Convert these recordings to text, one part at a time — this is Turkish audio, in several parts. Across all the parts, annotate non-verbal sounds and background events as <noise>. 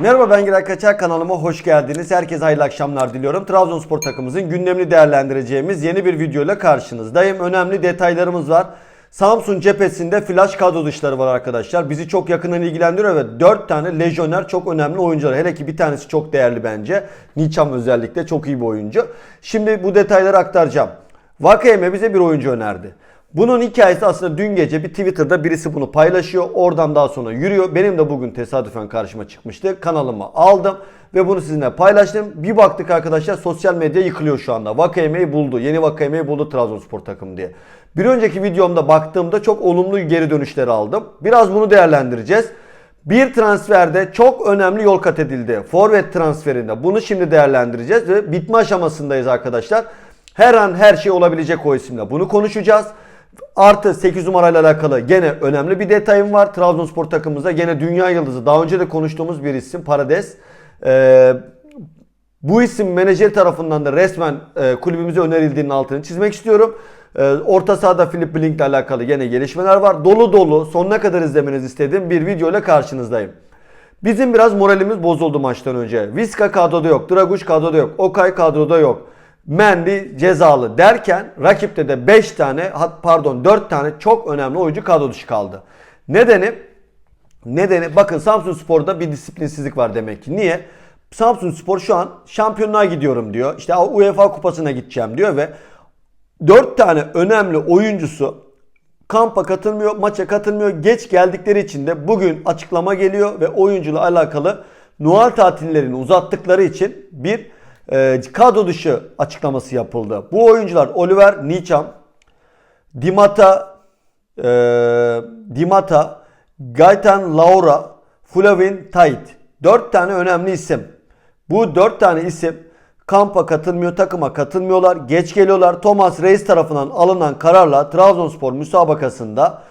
Merhaba ben Giray Kaçar kanalıma hoş geldiniz. Herkese hayırlı akşamlar diliyorum. Trabzonspor takımımızın gündemini değerlendireceğimiz yeni bir videoyla karşınızdayım. Önemli detaylarımız var. Samsun cephesinde flash kadro dışları var arkadaşlar. Bizi çok yakından ilgilendiriyor ve 4 tane lejyoner çok önemli oyuncular. Hele ki bir tanesi çok değerli bence. Niçam özellikle çok iyi bir oyuncu. Şimdi bu detayları aktaracağım. Vakayeme bize bir oyuncu önerdi. Bunun hikayesi aslında dün gece bir Twitter'da birisi bunu paylaşıyor. Oradan daha sonra yürüyor. Benim de bugün tesadüfen karşıma çıkmıştı. Kanalıma aldım ve bunu sizinle paylaştım. Bir baktık arkadaşlar sosyal medya yıkılıyor şu anda. Vakayeme'yi buldu. Yeni Vakayeme'yi buldu Trabzonspor takım diye. Bir önceki videomda baktığımda çok olumlu geri dönüşleri aldım. Biraz bunu değerlendireceğiz. Bir transferde çok önemli yol kat edildi. Forvet transferinde. Bunu şimdi değerlendireceğiz ve bitme aşamasındayız arkadaşlar. Her an her şey olabilecek o isimle. Bunu konuşacağız. Artı 8 numarayla alakalı gene önemli bir detayım var. Trabzonspor takımımızda gene dünya yıldızı. Daha önce de konuştuğumuz bir isim Parades. Ee, bu isim menajer tarafından da resmen e, kulübümüze önerildiğinin altını çizmek istiyorum. Ee, orta sahada Philip Blink ile alakalı gene gelişmeler var. Dolu dolu sonuna kadar izlemenizi istediğim bir video ile karşınızdayım. Bizim biraz moralimiz bozuldu maçtan önce. Viska kadroda yok, Draguş kadroda yok, Okay kadroda yok. Mendy cezalı derken rakipte de 5 tane pardon 4 tane çok önemli oyuncu kadro dışı kaldı. Nedeni nedeni bakın Samsun Spor'da bir disiplinsizlik var demek ki. Niye? Samsun Spor şu an şampiyonluğa gidiyorum diyor. İşte UEFA kupasına gideceğim diyor ve 4 tane önemli oyuncusu kampa katılmıyor, maça katılmıyor. Geç geldikleri için de bugün açıklama geliyor ve oyuncuyla alakalı Noel tatillerini uzattıkları için bir e, kadro dışı açıklaması yapıldı. Bu oyuncular Oliver Niçam, Dimata, e, Dimata, Gaytan Laura, Flavin Tait. 4 tane önemli isim. Bu 4 tane isim kampa katılmıyor, takıma katılmıyorlar. Geç geliyorlar. Thomas Reis tarafından alınan kararla Trabzonspor müsabakasında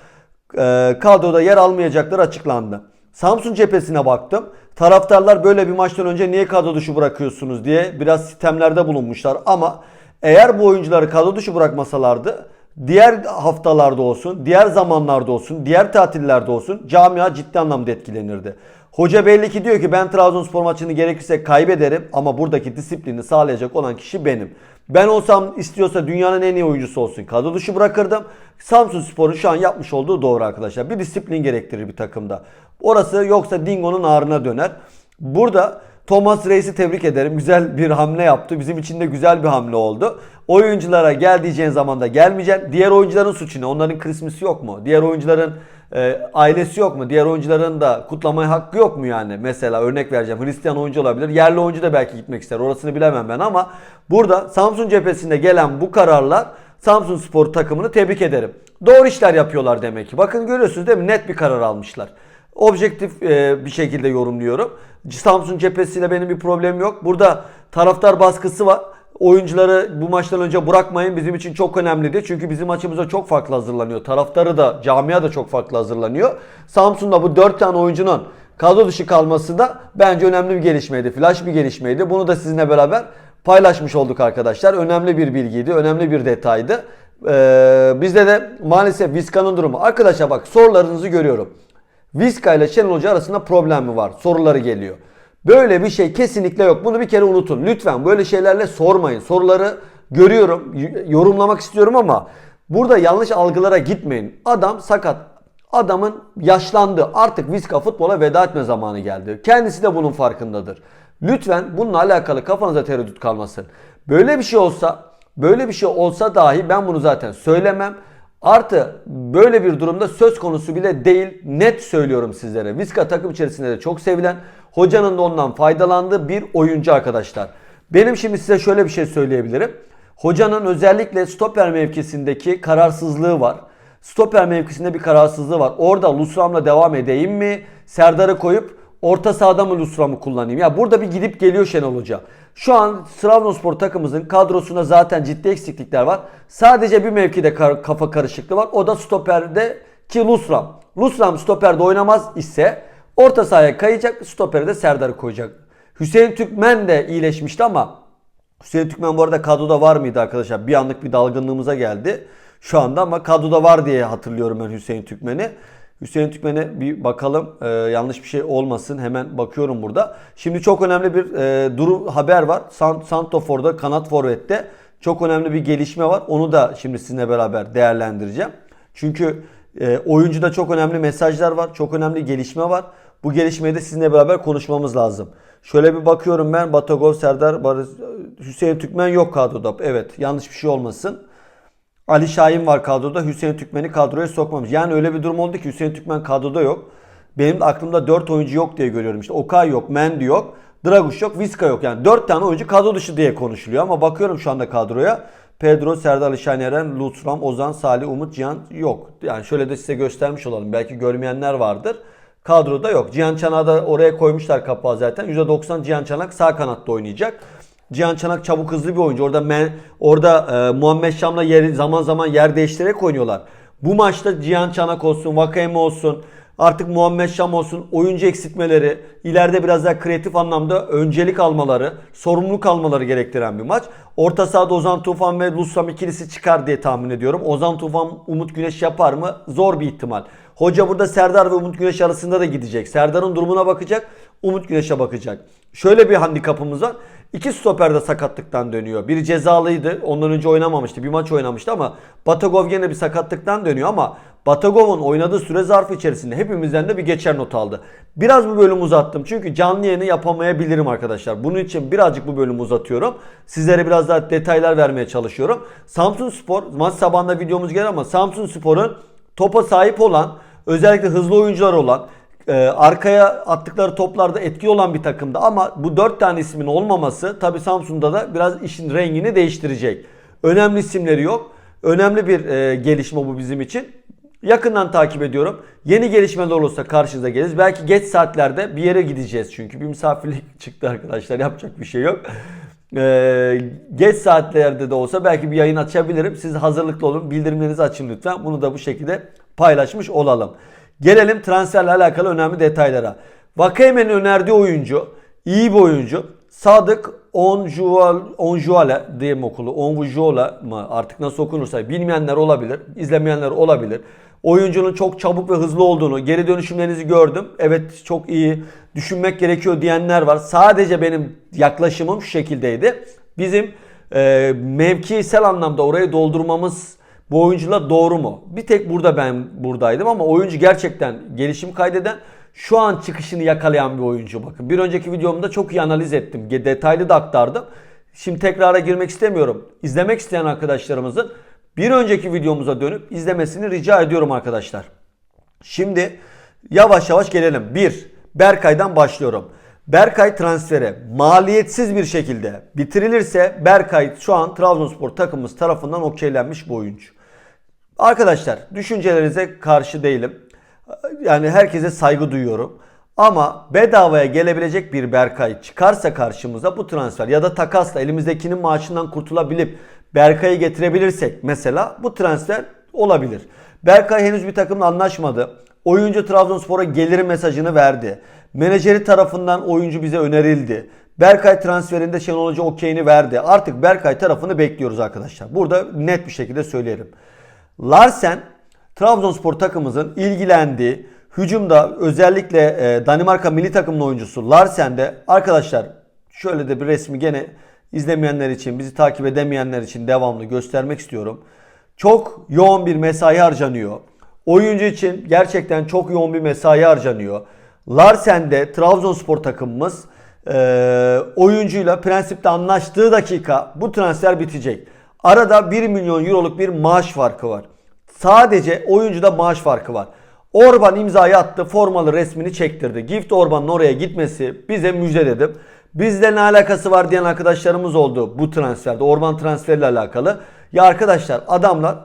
e, kadroda yer almayacakları açıklandı. Samsun cephesine baktım. Taraftarlar böyle bir maçtan önce niye kadro dışı bırakıyorsunuz diye biraz sistemlerde bulunmuşlar. Ama eğer bu oyuncuları kadro dışı bırakmasalardı diğer haftalarda olsun, diğer zamanlarda olsun, diğer tatillerde olsun camia ciddi anlamda etkilenirdi. Hoca belli ki diyor ki ben Trabzonspor maçını gerekirse kaybederim ama buradaki disiplini sağlayacak olan kişi benim. Ben olsam istiyorsa dünyanın en iyi oyuncusu olsun. Kadro dışı bırakırdım. Samsun Spor'un şu an yapmış olduğu doğru arkadaşlar. Bir disiplin gerektirir bir takımda. Orası yoksa Dingo'nun ağrına döner. Burada Thomas Reis'i tebrik ederim. Güzel bir hamle yaptı. Bizim için de güzel bir hamle oldu. Oyunculara gel diyeceğin zaman da gelmeyeceksin. Diğer oyuncuların suçu ne? Onların Christmas'ı yok mu? Diğer oyuncuların e, ailesi yok mu? Diğer oyuncuların da kutlamaya hakkı yok mu yani? Mesela örnek vereceğim. Hristiyan oyuncu olabilir. Yerli oyuncu da belki gitmek ister. Orasını bilemem ben ama burada Samsun cephesinde gelen bu kararlar Samsun Spor takımını tebrik ederim. Doğru işler yapıyorlar demek ki. Bakın görüyorsunuz değil mi? Net bir karar almışlar. Objektif e, bir şekilde yorumluyorum. Samsun cephesiyle benim bir problemim yok. Burada taraftar baskısı var. Oyuncuları bu maçtan önce bırakmayın bizim için çok önemliydi. Çünkü bizim maçımıza çok farklı hazırlanıyor. Taraftarı da camia da çok farklı hazırlanıyor. Samsun'da bu 4 tane oyuncunun kadro dışı kalması da bence önemli bir gelişmeydi. Flash bir gelişmeydi. Bunu da sizinle beraber paylaşmış olduk arkadaşlar. Önemli bir bilgiydi. Önemli bir detaydı. Ee, bizde de maalesef Vizca'nın durumu. Arkadaşlar bak sorularınızı görüyorum. Vizca ile Şenol Hoca arasında problem mi var? Soruları geliyor. Böyle bir şey kesinlikle yok. Bunu bir kere unutun. Lütfen böyle şeylerle sormayın. Soruları görüyorum, yorumlamak istiyorum ama burada yanlış algılara gitmeyin. Adam sakat. Adamın yaşlandı. Artık Vizca futbola veda etme zamanı geldi. Kendisi de bunun farkındadır. Lütfen bununla alakalı kafanıza tereddüt kalmasın. Böyle bir şey olsa, böyle bir şey olsa dahi ben bunu zaten söylemem. Artı böyle bir durumda söz konusu bile değil. Net söylüyorum sizlere. Vizca takım içerisinde de çok sevilen, hocanın da ondan faydalandığı bir oyuncu arkadaşlar. Benim şimdi size şöyle bir şey söyleyebilirim. Hocanın özellikle stoper mevkisindeki kararsızlığı var. Stoper mevkisinde bir kararsızlığı var. Orada Lusram'la devam edeyim mi? Serdar'ı koyup orta sahada mı Lusram'ı kullanayım? Ya burada bir gidip geliyor Şenol Hoca. Şu an Trabzonspor takımımızın kadrosunda zaten ciddi eksiklikler var. Sadece bir mevkide kafa karışıklığı var. O da stoperde ki Lusram. Lusram stoperde oynamaz ise orta sahaya kayacak. Stopere de Serdar'ı koyacak. Hüseyin Türkmen de iyileşmişti ama Hüseyin Türkmen bu arada kadroda var mıydı arkadaşlar? Bir anlık bir dalgınlığımıza geldi şu anda ama kadroda var diye hatırlıyorum ben Hüseyin Türkmen'i. Hüseyin Tükmen'e bir bakalım. Ee, yanlış bir şey olmasın. Hemen bakıyorum burada. Şimdi çok önemli bir e, duru haber var. Sant Santofor'da kanat forvette çok önemli bir gelişme var. Onu da şimdi sizinle beraber değerlendireceğim. Çünkü e, oyuncuda çok önemli mesajlar var. Çok önemli gelişme var. Bu gelişmeyi de sizinle beraber konuşmamız lazım. Şöyle bir bakıyorum ben. Batagov, Serdar, Barış, Hüseyin Tükmen yok kadroda. Evet yanlış bir şey olmasın. Ali Şahin var kadroda. Hüseyin Tükmen'i kadroya sokmamış. Yani öyle bir durum oldu ki Hüseyin Tükmen kadroda yok. Benim aklımda 4 oyuncu yok diye görüyorum. İşte Okay yok, Mendy yok, Draguş yok, Viska yok. Yani 4 tane oyuncu kadro dışı diye konuşuluyor. Ama bakıyorum şu anda kadroya. Pedro, Serdar Ali Şahin Eren, Lutram, Ozan, Salih, Umut, Cihan yok. Yani şöyle de size göstermiş olalım. Belki görmeyenler vardır. Kadroda yok. Cihan Çanak'ı da oraya koymuşlar kapağı zaten. %90 Cihan Çanak sağ kanatta oynayacak. Cihan Çanak çabuk hızlı bir oyuncu. Orada men, orada e, Muhammed Şam'la yer, zaman zaman yer değiştirerek oynuyorlar. Bu maçta Cihan Çanak olsun, Vakayeme olsun, artık Muhammed Şam olsun, oyuncu eksiltmeleri, ileride biraz daha kreatif anlamda öncelik almaları, sorumluluk almaları gerektiren bir maç. Orta sahada Ozan Tufan ve Lusam ikilisi çıkar diye tahmin ediyorum. Ozan Tufan Umut Güneş yapar mı? Zor bir ihtimal. Hoca burada Serdar ve Umut Güneş arasında da gidecek. Serdar'ın durumuna bakacak, Umut Güneş'e bakacak. Şöyle bir handikapımız var. İki stoper de sakatlıktan dönüyor. Biri cezalıydı. Ondan önce oynamamıştı. Bir maç oynamıştı ama Batagov gene bir sakatlıktan dönüyor ama Batagov'un oynadığı süre zarfı içerisinde hepimizden de bir geçer not aldı. Biraz bu bölümü uzattım. Çünkü canlı yayını yapamayabilirim arkadaşlar. Bunun için birazcık bu bölümü uzatıyorum. Sizlere biraz daha detaylar vermeye çalışıyorum. Samsun Spor maç sabahında videomuz gelir ama Samsun Spor'un topa sahip olan özellikle hızlı oyuncular olan e, arkaya attıkları toplarda etkili olan bir takımda ama bu dört tane ismin olmaması tabi Samsun'da da biraz işin rengini değiştirecek. Önemli isimleri yok. Önemli bir e, gelişme bu bizim için. Yakından takip ediyorum. Yeni gelişmeler olursa karşınıza geliriz. Belki geç saatlerde bir yere gideceğiz çünkü. Bir misafirlik <laughs> çıktı arkadaşlar. Yapacak bir şey yok. Ee, geç saatlerde de olsa belki bir yayın açabilirim. Siz hazırlıklı olun. Bildirimlerinizi açın lütfen. Bunu da bu şekilde paylaşmış olalım. Gelelim transferle alakalı önemli detaylara. Vakayeme'nin önerdiği oyuncu, iyi bir oyuncu. Sadık Onjual, Onjuala diye mi okulu? Onvujola mı artık nasıl okunursa bilmeyenler olabilir, izlemeyenler olabilir. Oyuncunun çok çabuk ve hızlı olduğunu, geri dönüşümlerinizi gördüm. Evet çok iyi düşünmek gerekiyor diyenler var. Sadece benim yaklaşımım şu şekildeydi. Bizim e, mevkisel anlamda orayı doldurmamız bu oyuncuyla doğru mu? Bir tek burada ben buradaydım ama oyuncu gerçekten gelişim kaydeden şu an çıkışını yakalayan bir oyuncu bakın. Bir önceki videomda çok iyi analiz ettim. Detaylı da aktardım. Şimdi tekrara girmek istemiyorum. İzlemek isteyen arkadaşlarımızın bir önceki videomuza dönüp izlemesini rica ediyorum arkadaşlar. Şimdi yavaş yavaş gelelim. 1. Berkay'dan başlıyorum. Berkay transferi maliyetsiz bir şekilde bitirilirse Berkay şu an Trabzonspor takımımız tarafından okeylenmiş bu oyuncu. Arkadaşlar düşüncelerinize karşı değilim. Yani herkese saygı duyuyorum. Ama bedavaya gelebilecek bir Berkay çıkarsa karşımıza bu transfer ya da takasla elimizdekinin maaşından kurtulabilip Berkay'ı getirebilirsek mesela bu transfer olabilir. Berkay henüz bir takımla anlaşmadı. Oyuncu Trabzonspor'a gelir mesajını verdi. Menajeri tarafından oyuncu bize önerildi. Berkay transferinde Şenol Hoca okeyini verdi. Artık Berkay tarafını bekliyoruz arkadaşlar. Burada net bir şekilde söyleyelim. Larsen Trabzonspor takımımızın ilgilendiği hücumda özellikle e, Danimarka milli takımının oyuncusu Larsen'de arkadaşlar şöyle de bir resmi gene izlemeyenler için bizi takip edemeyenler için devamlı göstermek istiyorum. Çok yoğun bir mesai harcanıyor. Oyuncu için gerçekten çok yoğun bir mesai harcanıyor. Larsen'de Trabzonspor takımımız e, oyuncuyla prensipte anlaştığı dakika bu transfer bitecek. Arada 1 milyon euroluk bir maaş farkı var. Sadece oyuncuda maaş farkı var. Orban imzayı attı, formalı resmini çektirdi. Gift Orban'ın oraya gitmesi bize müjde dedim. Bizde ne alakası var diyen arkadaşlarımız oldu bu transferde. Orban transferiyle alakalı. Ya arkadaşlar adamlar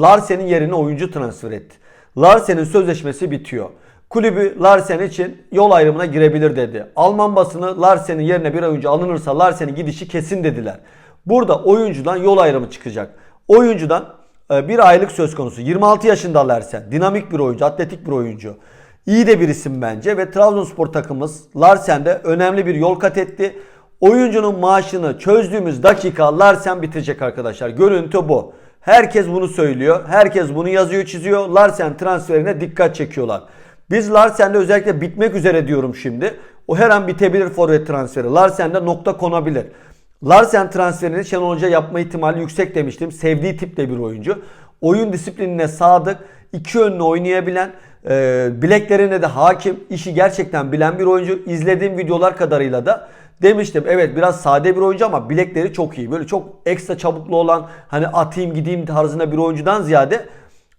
Larsen'in yerine oyuncu transfer etti. Larsen'in sözleşmesi bitiyor. Kulübü Larsen için yol ayrımına girebilir dedi. Alman basını Larsen'in yerine bir oyuncu alınırsa Larsen'in gidişi kesin dediler. Burada oyuncudan yol ayrımı çıkacak. Oyuncudan e, bir aylık söz konusu. 26 yaşında Larsen. Dinamik bir oyuncu, atletik bir oyuncu. İyi de bir isim bence ve Trabzonspor takımımız Larsen'de önemli bir yol kat etti. Oyuncunun maaşını çözdüğümüz dakika Larsen bitecek arkadaşlar. Görüntü bu. Herkes bunu söylüyor. Herkes bunu yazıyor çiziyor. Larsen transferine dikkat çekiyorlar. Biz Larsen'de özellikle bitmek üzere diyorum şimdi. O her an bitebilir forvet transferi. Larsen'de nokta konabilir. Larsen transferini Şenol Hoca yapma ihtimali yüksek demiştim. Sevdiği tipte bir oyuncu. Oyun disiplinine sadık, iki yönlü oynayabilen, e, bileklerine de hakim, işi gerçekten bilen bir oyuncu. İzlediğim videolar kadarıyla da demiştim. Evet biraz sade bir oyuncu ama bilekleri çok iyi. Böyle çok ekstra çabuklu olan hani atayım gideyim tarzında bir oyuncudan ziyade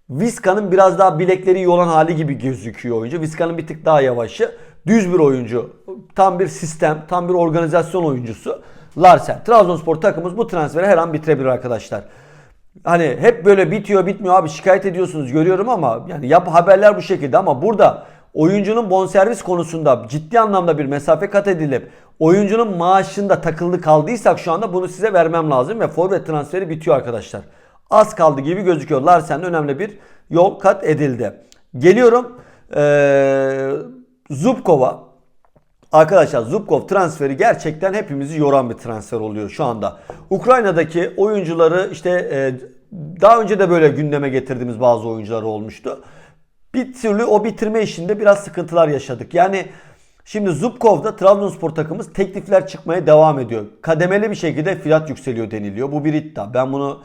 Vizca'nın biraz daha bilekleri iyi olan hali gibi gözüküyor oyuncu. Vizca'nın bir tık daha yavaşı. Düz bir oyuncu. Tam bir sistem, tam bir organizasyon oyuncusu. Larsen. Trabzonspor takımımız bu transferi her an bitirebilir arkadaşlar. Hani hep böyle bitiyor bitmiyor abi şikayet ediyorsunuz görüyorum ama yani yap haberler bu şekilde ama burada oyuncunun bonservis konusunda ciddi anlamda bir mesafe kat edilip oyuncunun maaşında takıldı kaldıysak şu anda bunu size vermem lazım ve forvet transferi bitiyor arkadaşlar. Az kaldı gibi gözüküyor. Larsen'de önemli bir yol kat edildi. Geliyorum ee, Zubkov'a. Arkadaşlar Zubkov transferi gerçekten hepimizi yoran bir transfer oluyor şu anda. Ukrayna'daki oyuncuları işte e, daha önce de böyle gündeme getirdiğimiz bazı oyuncular olmuştu. Bir türlü o bitirme işinde biraz sıkıntılar yaşadık. Yani şimdi Zubkov'da Trabzonspor takımımız teklifler çıkmaya devam ediyor. Kademeli bir şekilde fiyat yükseliyor deniliyor. Bu bir iddia. Ben bunu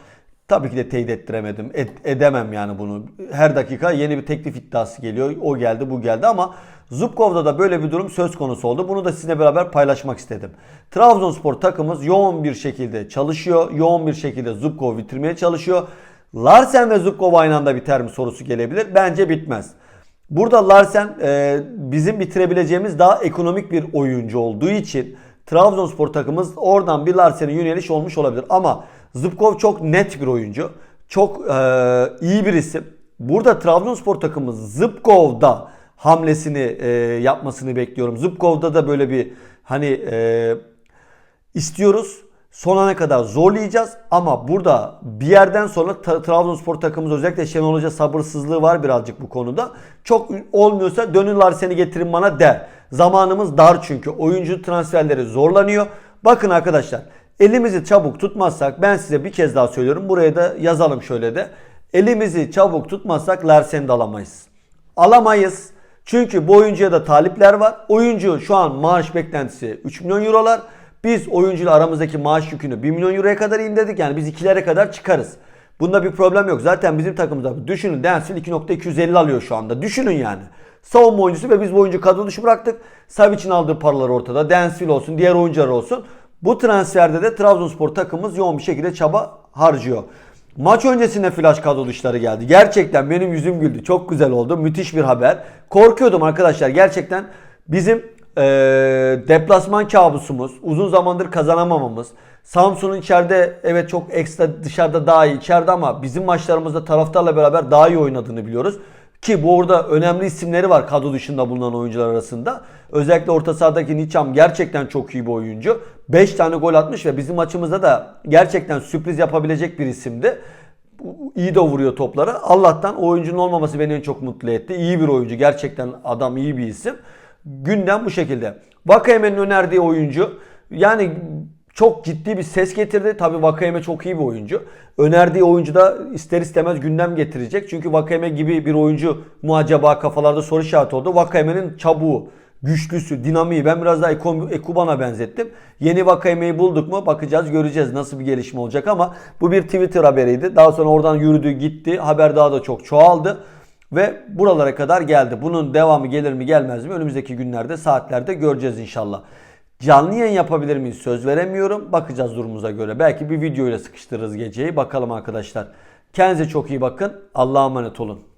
Tabii ki de teyit ettiremedim. Ed- edemem yani bunu. Her dakika yeni bir teklif iddiası geliyor. O geldi bu geldi ama Zubkov'da da böyle bir durum söz konusu oldu. Bunu da sizinle beraber paylaşmak istedim. Trabzonspor takımımız yoğun bir şekilde çalışıyor. Yoğun bir şekilde Zubkov bitirmeye çalışıyor. Larsen ve Zubkov aynı anda biter mi sorusu gelebilir. Bence bitmez. Burada Larsen e, bizim bitirebileceğimiz daha ekonomik bir oyuncu olduğu için Trabzonspor takımımız oradan bir Larsen'e yöneliş olmuş olabilir. Ama Zubkov çok net bir oyuncu. Çok e, iyi bir isim. Burada Trabzonspor takımımız Zubkov'da hamlesini e, yapmasını bekliyorum. Zubkov'da da böyle bir hani e, istiyoruz. Son ana kadar zorlayacağız ama burada bir yerden sonra Trabzonspor takımımız özellikle Şenol Hoca sabırsızlığı var birazcık bu konuda. Çok olmuyorsa dönürler seni getirin bana der. Zamanımız dar çünkü. Oyuncu transferleri zorlanıyor. Bakın arkadaşlar elimizi çabuk tutmazsak ben size bir kez daha söylüyorum. Buraya da yazalım şöyle de. Elimizi çabuk tutmazsak Larsen'i de alamayız. Alamayız. Çünkü bu oyuncuya da talipler var. Oyuncu şu an maaş beklentisi 3 milyon eurolar. Biz oyuncuyla aramızdaki maaş yükünü 1 milyon euroya kadar indirdik. Yani biz ikilere kadar çıkarız. Bunda bir problem yok. Zaten bizim takımımızda düşünün Dansville 2.250 alıyor şu anda. Düşünün yani. Savunma oyuncusu ve biz bu oyuncu kadro dışı bıraktık. Savic'in aldığı paralar ortada. Dansville olsun, diğer oyuncular olsun. Bu transferde de Trabzonspor takımımız yoğun bir şekilde çaba harcıyor. Maç öncesinde flash kadro dışları geldi. Gerçekten benim yüzüm güldü. Çok güzel oldu. Müthiş bir haber. Korkuyordum arkadaşlar. Gerçekten bizim eee, deplasman kabusumuz, uzun zamandır kazanamamamız. Samsun'un içeride evet çok ekstra dışarıda daha iyi içeride ama bizim maçlarımızda taraftarla beraber daha iyi oynadığını biliyoruz. Ki bu orada önemli isimleri var kadro dışında bulunan oyuncular arasında. Özellikle orta sahadaki Niçam gerçekten çok iyi bir oyuncu. 5 tane gol atmış ve bizim maçımızda da gerçekten sürpriz yapabilecek bir isimdi. İyi de vuruyor topları. Allah'tan o oyuncunun olmaması beni en çok mutlu etti. İyi bir oyuncu. Gerçekten adam iyi bir isim. Gündem bu şekilde. Vakayeme'nin önerdiği oyuncu. Yani çok ciddi bir ses getirdi. Tabi Vakayeme çok iyi bir oyuncu. Önerdiği oyuncu da ister istemez gündem getirecek. Çünkü Vakayeme gibi bir oyuncu mu acaba kafalarda soru işareti oldu. Vakayeme'nin çabuğu, güçlüsü, dinamiği. Ben biraz daha Ekuban'a benzettim. Yeni Vakayeme'yi bulduk mu bakacağız göreceğiz nasıl bir gelişme olacak ama bu bir Twitter haberiydi. Daha sonra oradan yürüdü gitti. Haber daha da çok çoğaldı. Ve buralara kadar geldi. Bunun devamı gelir mi gelmez mi önümüzdeki günlerde saatlerde göreceğiz inşallah. Canlı yayın yapabilir miyiz? Söz veremiyorum. Bakacağız durumumuza göre. Belki bir video ile sıkıştırırız geceyi. Bakalım arkadaşlar. Kendinize çok iyi bakın. Allah'a emanet olun.